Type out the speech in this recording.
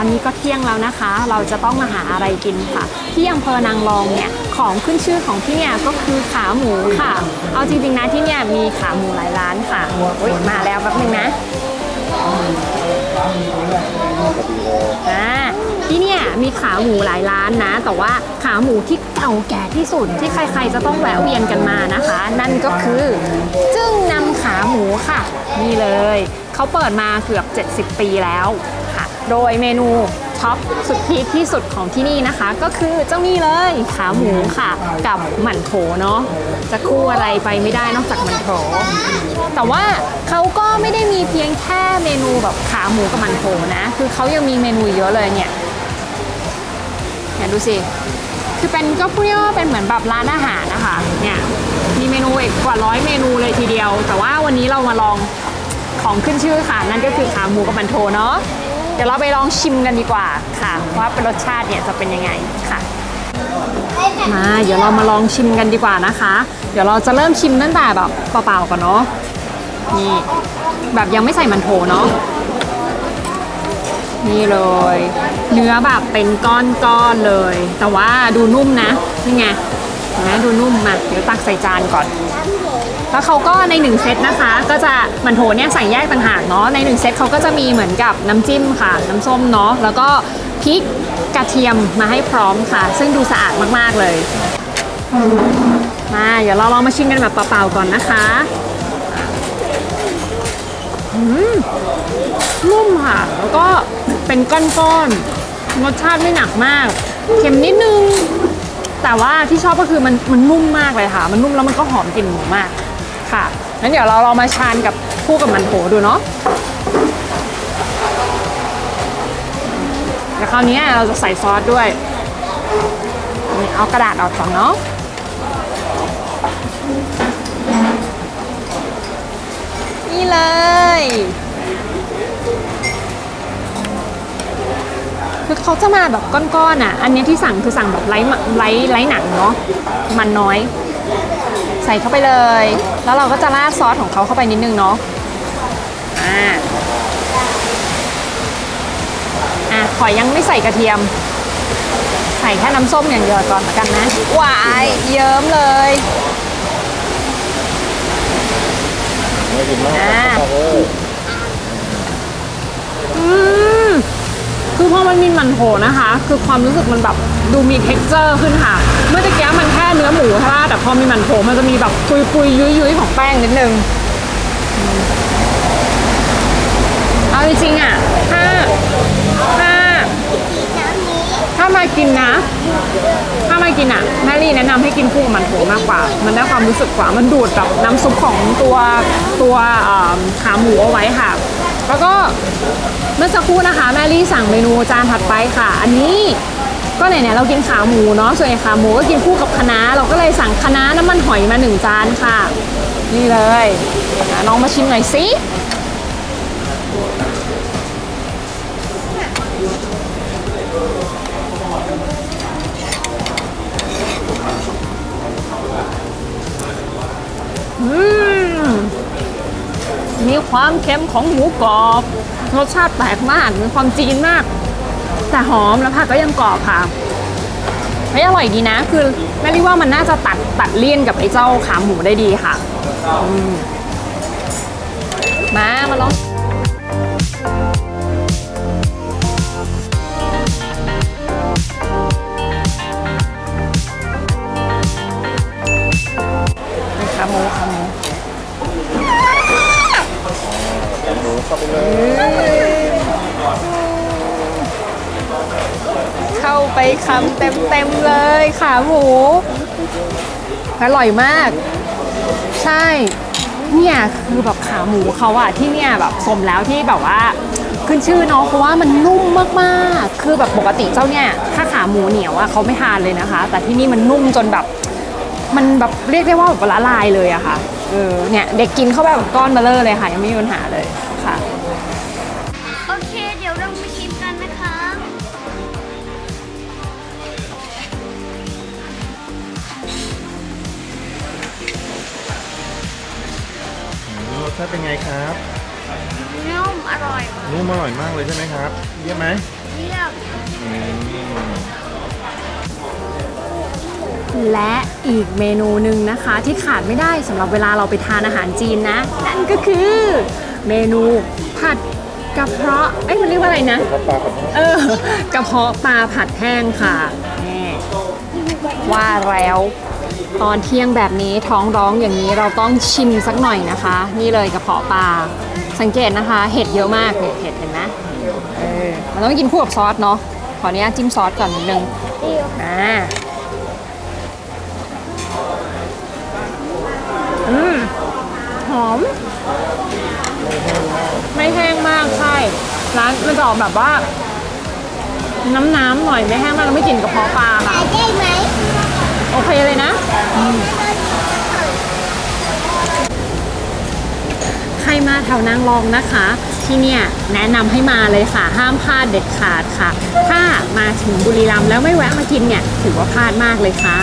อนนี้ก็เที่ยงแล้วนะคะ เราจะต้องมาหาอะไรกินค่ะ ที่อำเภอนางรองเนี่ยของขึ้นชื่อของที่เนี่ยก็คือขาหมูค่ะ เอาจริงๆนะที่เนี่ยมีขาหมูหลายร้านค่ะอุ๊ยมาแล้วแป๊บนึงนะอ่าที่เนี่ยมีขาหมูหลายร้านนะ แต่ว่าขาหมูที่เก่าแก่ที่สุดที่ใคร ๆ จะต้องแวะเวียนกันมานะคะ นั่นก็คือจึ้งนำขาหมูค่ะ นี่เลย เขาเปิดมาเกือบ 70 ปีแล้ว โดยเมนูท็อปสุดฮิตที่สุดของที่นี่นะคะ ก็คือเจ้านี่เลยขาหมูค่ะ กับหมั่นโถเนาะจะคู่อะไรไปไม่ได้นอกจากหมั่นโถแต่ว่าเขาก็ไม่ได้มีเพียงแค่เมนูแบบขาหมูกับหมั่นโถนะ คือเขายังมีเมนูเยอะเลยเนี่ยเนี่ยดูสิคือเป็นก็พูดง่ายว่าเป็นเหมือนแบบร้านอาหารนะคะเนี่ยมีเมนูอีกกว่าร้อยเมนูเลยทีเดียว แต่ว่าวันนี้เรามาลองของขึ้นชื่อค่ะ นั่นก็คือขาหมูกับมันโถเนาะ ดี๋ยวเราไปลองชิมกันดีกว่าค่ะ ว่าเป็นรสชาติเนี่ยจะเป็นยังไงค่ะ มาเดี๋ยวเรามาลองชิมกันดีกว่านะคะ เดี๋ยวเราจะเริ่มชิมตั้งแต่แบบเปล่าๆก่อนเนาะนี่แบบยังไม่ใส่มันโถเนาะนี่เลย เนื้อแบบเป็นก้อนๆเลย แต่ว่าดูนุ่มนะนี่ไงนไหมดูนุ่มมาเดี๋ยวตักใส่จานก่อน แล้วเขาก็ใน 1 เซตนะคะ ก็จะมันโถเนี่ยใส่แยกต่างหากเนาะใน 1 เซตเขาก็จะมีเหมือนกับน้ำจิ้มค่ะ น้ำส้มเนาะแล้วก็พริกกระเทียมมาให้พร้อมค่ะ ซึ่งดูสะอาดมากๆเลยมาเดี๋ยวเราลองมาชิมกันแบบเปล่าๆก่อนนะคะอืมนุ่มค่ะ แล้วก็เป็นก้อนๆรสชาติไม่หนักมาก เค็มนิดนึง แต่ว่าที่ชอบก็คือมันมันนุ่มมากเลยค่ะ มันนุ่มแล้วมันก็หอมกลิ่นหมูมาก ค่ะงั้นเดี๋ยวเราลองมาชานกับคู่กับมันโถดูเนาะเดี๋ยวคราวนี้เราจะใส่ซอสด้วยนี่เอากระดาษออกก่อนเนาะนี่เลยคือเขาจะมาแบบก้อนๆอะ อันนี้ที่สั่งคือสั่งแบบไร้ไร้ไร้หนังเนาะมันน้อย ใส่เข้าไปเลย แล้วเราก็จะราดซอสของเขาเข้าไปนิดนึงเนาะอ่าอะขอยังไม่ใส่กระเทียม ใส่แค่น้ำส้มอย่างเดียวก่อนละกันนะหวายเยิ้มเลยไม่กินมากอ่าครับเอออืมคือพอมันมีมันโถนะคะ คือความรู้สึกมันแบบดูมี t e x t อร์ขึ้นค่ะ เมื่อตะกี้มันแค่เนื้อหมูใช่ปะแต่พอมีมันโถมันจะมีแบบปุยปุยยุยยุยของแป้งนิดนึงเอาจริงๆอะถ้าถ้าถ้ามากินนะ ถ้ามากินอะแม่ลี่แนะนำให้กินคู่กับมันโถมากกว่า มันได้ความรู้สึกกว่ามันดูดแบบน้ำซุปของตัวตัวเอ่อขาหมูเอาไว้ค่ะ แล้วก็เมื่อสักครู่นะคะ แม่ลี่สั่งเมนูจานถัดไปค่ะ อันนี้ ก็ไหนๆเรากินขาหมูเนาะส่วนใหญ่ขาหมูก็กินคู่กับคะน้าเราก็เลยสั่งคะน้าน้ำมันหอยมาหนึ่งจานค่ะ นี่เลยอะลองมาชิมหน่อยสิมีความเค็มของหมูกรอบ รสชาติแปลกมาก มีความจีนมาก แต่หอมแล้วผักก็ยังกรอบค่ะไม่อร่อยดีนะ คือแม่รีว่ามันน่าจะตัดตัดเลี่ยนกับไอ้เจ้าขาหมูได้ดีค่ะมมามาลองขาหมูขาหมูหมูเข้าไปเลย เข้าไปคำเต็มๆเลยขาหมู อร่อยมาก ใช่ เนี่ยคือแบบขาหมูเขาอะที่เนี่ยแบบสมแล้วที่แบบว่าขึ้นชื่อเนาะเพราะว่ามันนุ่มมากๆ คือแบบปกติเจ้าเนี่ยถ้าขาหมูเหนียวอะเขาไม่ทานเลยนะคะ แต่ที่นี่มันนุ่มจนแบบ มันแบบเรียกได้ว่าแบบละลายเลยอะค่ะเออเนี่ยเด็กกินเข้าไปแบบก้อนเบลเลอร์เลยค่ะยังไม่มีปัญหาเลย ชาติเป็นไงครับนุ่มอร่อยนุ่มอร่อยมากเลยใช่ไหมครับ เยี่ยมไหมเยี่ยมและอีกเมนูหนึ่งนะคะที่ขาดไม่ได้สำหรับเวลาเราไปทานอาหารจีนนะ นั่นก็คือเมนูผัดกระเพาะเอ้ยมันเรียกว่าอะไรนะข้าวปลากับเออกระเพาะปลาผัดแห้งค่ะนี่ว่าแล้ว ตอนเที่ยงแบบนี้ท้องร้องอย่างนี้เราต้องชิมสักหน่อยนะคะ นี่เลยกระเพาะปลาสังเกตนะคะ เห็ดเยอะมากเนี่ยเห็ดเห็นไหมเออมันต้องกินคู่กับซอสเนาะขออนุญาตจิ้มซอสก่อนนิดนึงอ่าอืมหอม ไม่แห้งมากใช่ร้านมันจะออกแบบว่า น้ำๆหน่อยไม่แห้งมากแล้วไม่กลิ่นกระเพาะปลาค่ะได้ไหม โอเคเลยนะ ใครมาแถวนางรองนะคะ ที่เนี่ยแนะนำให้มาเลยค่ะ ห้ามพลาดเด็ดขาดค่ะ ถ้ามาถึงบุรีรัมย์แล้วไม่แวะมากินเนี่ย ถือว่าพลาดมากเลยค่ะ